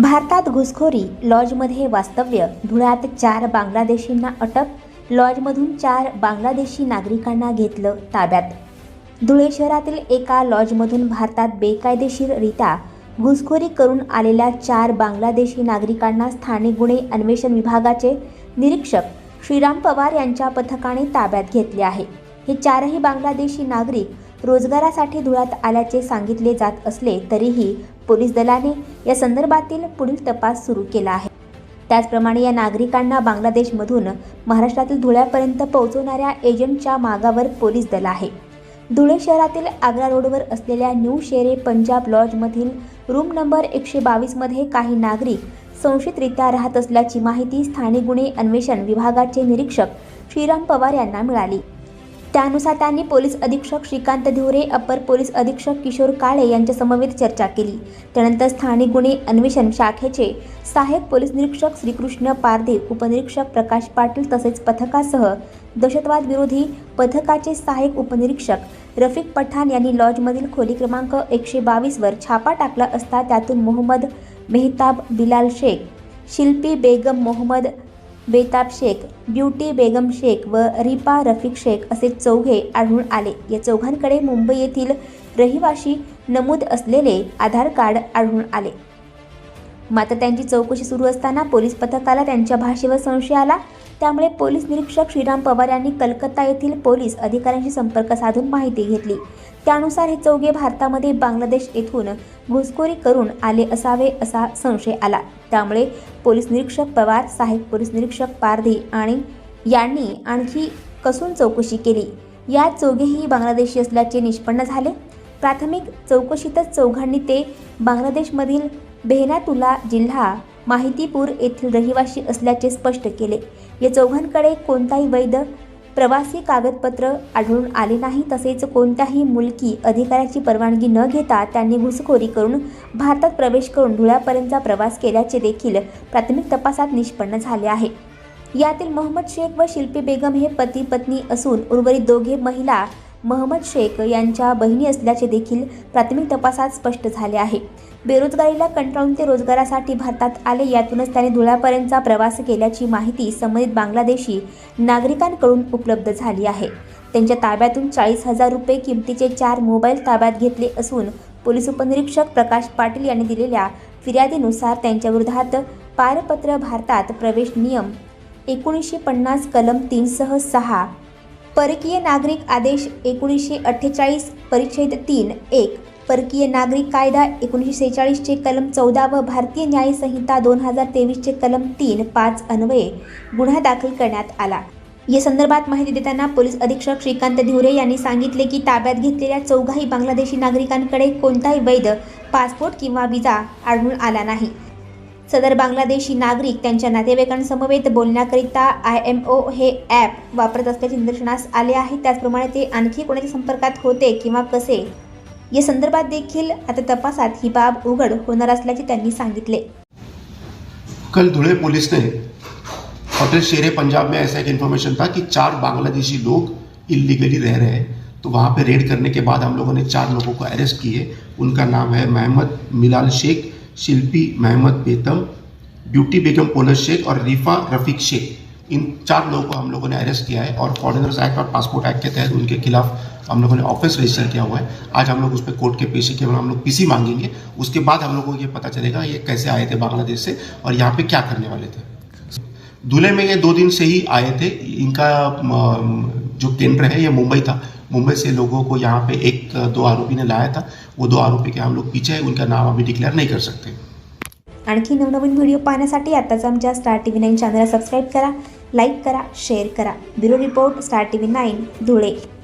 भारतात घुसखोरी लॉजमध्ये वास्तव्य धुळ्यात चार बांगलादेशींना अटक लॉजमधून चार बांगलादेशी नागरिकांना घेतलं ताब्यात. धुळे शहरातील एका लॉजमधून भारतात बेकायदेशीररित्या घुसखोरी करून आलेल्या चार बांगलादेशी नागरिकांना स्थानिक गुन्हे अन्वेषण विभागाचे निरीक्षक श्रीराम पवार यांच्या पथकाने ताब्यात घेतले आहे. हे चारही बांगलादेशी नागरिक रोजगारासाठी धुळ्यात आल्याचे सांगितले जात असले तरीही पोलीस दलाने या संदर्भातील पुढील तपास सुरू केला आहे. त्याचप्रमाणे या नागरिकांना बांगलादेशमधून महाराष्ट्रातील धुळ्यापर्यंत पोहोचवणाऱ्या एजंटच्या मागावर पोलीस दल आहे. धुळे शहरातील आग्रा रोडवर असलेल्या न्यू शेरे पंजाब लॉजमधील रूम नंबर एकशे बावीसमध्ये काही नागरिक संशयितरित्या राहत असल्याची माहिती स्थानिक गुन्हे अन्वेषण विभागाचे निरीक्षक श्रीराम पवार यांना मिळाली. त्यानुसार त्यांनी पोलीस अधीक्षक श्रीकांत धिवरे अपर पोलीस अधीक्षक किशोर काळे यांच्यासमवेत चर्चा केली. त्यानंतर स्थानिक गुन्हे अन्वेषण शाखेचे सहाय्यक पोलीस निरीक्षक श्रीकृष्ण पारदेव उपनिरीक्षक प्रकाश पाटील तसेच पथकासह दहशतवाद विरोधी पथकाचे सहाय्यक उपनिरीक्षक रफिक पठाण यांनी लॉजमधील खोली क्रमांक एकशे बावीसवर छापा टाकला असता त्यातून मोहम्मद मेहताब बिलाल शेख शिल्पी बेगम मोहम्मद बेताब शेख ब्युटी बेगम शेख व रिपा रफिक शेख असे चौघे आढळून आले. या चौघांकडे मुंबई येथील रहिवाशी नमूद असलेले आधार कार्ड आढळून आले. मात्र त्यांची चौकशी सुरू असताना पोलीस पथकाला त्यांच्या भाषेवर संशय आला. त्यामुळे पोलीस निरीक्षक श्रीराम पवार यांनी कलकत्ता येथील पोलीस अधिकाऱ्यांशी संपर्क साधून माहिती घेतली. त्यानुसार हे चौघे भारतामध्ये बांगलादेश येथून घुसखोरी करून आले असावे असा संशय आला. त्यामुळे पोलीस निरीक्षक पवार साहेब पोलीस निरीक्षक पारधी आणि यांनी आणखी कसून चौकशी केली? या चौघेही बांगलादेशी असल्याचे निष्पन्न झाले. प्राथमिक चौकशीतच चौघांनी ते बांगलादेशमधील बेहनातुला जिल्हा माहितीपूर येथील रहिवासी असल्याचे स्पष्ट केले. या चौघांकडे कोणताही वैध प्रवासी कागदपत्र आढळून आले नाही. तसेच कोणत्याही मुलकी अधिकाऱ्याची परवानगी न घेता त्यांनी घुसखोरी करून भारतात प्रवेश करून धुळ्यापर्यंतचा प्रवास केल्याचे देखील प्राथमिक तपासात निष्पन्न झाले आहे. यातील मोहम्मद शेख व शिल्पी बेगम हे पती पत्नी असून उर्वरित दोघे महिला मोहम्मद शेख यांच्या बहिणी असल्याचे देखील प्राथमिक तपासात स्पष्ट झाले आहे. बेरोजगारीला कंटाळून ते रोजगारासाठी भारतात आले. यातूनच त्याने धुळ्यापर्यंतचा प्रवास केल्याची माहिती संबंधित बांगलादेशी नागरिकांकडून उपलब्ध झाली आहे. त्यांच्या ताब्यातून चाळीस हजार रुपये किमतीचे चार मोबाईल ताब्यात घेतले असून पोलीस उपनिरीक्षक प्रकाश पाटील यांनी दिलेल्या फिर्यादीनुसार त्यांच्याविरोधात पारपत्र भारतात प्रवेश नियम एकोणीसशे पन्नास कलम तीनसह सहा परकीय नागरिक आदेश एकोणीसशे अठ्ठेचाळीस परिच्छेद तीन एक परकीय नागरिक कायदा एकोणीसशे सेहेचाळीसचे कलम चौदा व भारतीय न्याय संहिता दोन हजार तेवीसचे कलम तीन पाच अन्वये गुन्हा दाखल करण्यात आला. या संदर्भात माहिती देताना पोलीस अधीक्षक श्रीकांत धिवरे यांनी सांगितले की ताब्यात घेतलेल्या चौघाही बांगलादेशी नागरिकांकडे कोणताही वैध पासपोर्ट किंवा विजा आढळून आला नाही. सदर बांगलादेशी नागरिक त्यांच्या नातेवाईकांसमवेत बोलण्याकरिता आय एम ओ हे ॲप वापरत असल्याचे निदर्शनास आले आहे. त्याचप्रमाणे ते आणखी कोणाच्या संपर्कात होते किंवा कसे? या संदर्भात देखील आता तपासात ही बाब उघड होणार असल्याचे त्यांनी सांगितले. कल धुळे पुलिस ने होटल शेरे पंजाब में ऐसा एक इन्फॉर्मेशन था कि चार बांग्लादेशी लोग इलीगली रह रहे हैं। तो वहाँ पे रेड करने के बाद हम लोगों ने चार लोगों को अरेस्ट किए। उनका नाम है महमद मिलाल शेख शिल्पी महमद बेतम ब्यूटी बेगम पोलर शेख और रिफा रफीक शेख। इन चार लोगों को हम लोगों ने अरेस्ट किया है और फॉरेनर्स एक्ट और पासपोर्ट एक्ट के तहत उनके खिलाफ हम लोगों ने ऑफिस रजिस्टर किया हुआ है। आज हम लोग उस पर कोर्ट के पेशी के हम लोग पीसी मांगेंगे। उसके बाद हम लोगों को ये पता चलेगा ये कैसे आए थे बांग्लादेश से और यहाँ पे क्या करने वाले थे। दूल्हे में ये दो दिन से ही आए थे। इनका जो केंद्र है ये मुंबई था। मुंबई से लोगों को यहाँ पे एक दो आरोपी ने लाया था। वो दो आरोपी के हम लोग पीछे हैं। उनका नाम अभी डिक्लेअर नहीं कर सकते। आणखी नवनवीन व्हिडिओ पाहण्यासाठी आताच आमच्या स्टार टी व्ही नाईन चॅनलला सबस्क्राईब करा. लाईक करा शेअर करा. Bureau report star T V nine Dhule.